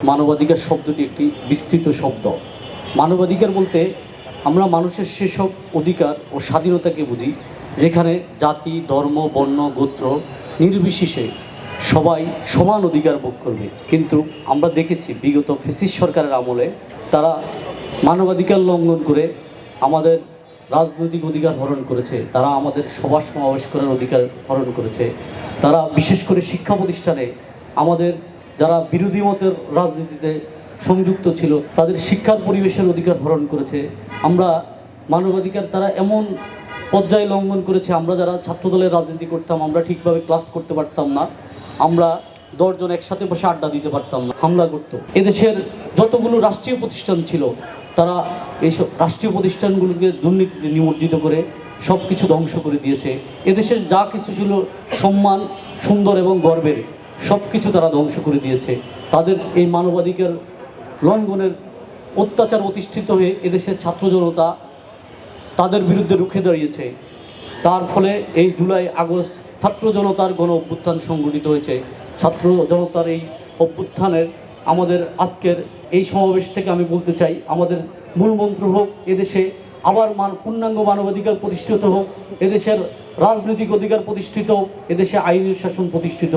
মানবাধিকার শব্দটি একটি বিস্তৃত শব্দ। মানবাধিকার বলতে আমরা মানুষের সেসব অধিকার ও স্বাধীনতাকে বুঝি, যেখানে জাতি, ধর্ম, বর্ণ, গোত্র নির্বিশেষে সবাই সমান অধিকার ভোগ করবে। কিন্তু আমরা দেখেছি বিগত ফেসিস সরকারের আমলে তারা মানবাধিকার লঙ্ঘন করে আমাদের রাজনৈতিক অধিকার হরণ করেছে, তারা আমাদের সভা সমাবেশ করার অধিকার হরণ করেছে, তারা বিশেষ করে শিক্ষা প্রতিষ্ঠানে আমাদের যারা বিরোধী মতের রাজনীতিতে সংযুক্ত ছিল, তাদের শিক্ষার পরিবেশের অধিকার হরণ করেছে। আমরা মানবাধিকার তারা এমন পর্যায়ে লঙ্ঘন করেছে, আমরা যারা ছাত্রদলের রাজনীতি করতাম, আমরা ঠিকভাবে ক্লাস করতে পারতাম না। আমরা দশজন একসাথে বসে আড্ডা দিতে পারতাম না, হামলা করতো। এদেশের যতগুলো রাষ্ট্রীয় প্রতিষ্ঠান ছিল, তারা এইসব রাষ্ট্রীয় প্রতিষ্ঠানগুলোকে দুর্নীতিতে নিমজ্জিত করে সব কিছু ধ্বংস করে দিয়েছে। এদেশের যা কিছু ছিল সম্মান, সুন্দর এবং গর্বের সব কিছু তারা ধ্বংস করে দিয়েছে। তাদের এই মানবাধিকার লঙ্ঘনের অত্যাচার অতিষ্ঠিত হয়ে এদেশের ছাত্র জনতা তাদের বিরুদ্ধে রুখে দাঁড়িয়েছে। তার ফলে এই জুলাই আগস্ট ছাত্র জনতার গণ অভ্যুত্থান সংগঠিত হয়েছে। ছাত্র জনতার এই অভ্যুত্থানের আমাদের আজকের এই সমাবেশ থেকে আমি বলতে চাই, আমাদের মূল মন্ত্র হোক, এদেশে আবার মান, পূর্ণাঙ্গ মানবাধিকার প্রতিষ্ঠিত হোক, এদেশের রাজনৈতিক অধিকার প্রতিষ্ঠিত এদেশে আইনের শাসন প্রতিষ্ঠিত হোক।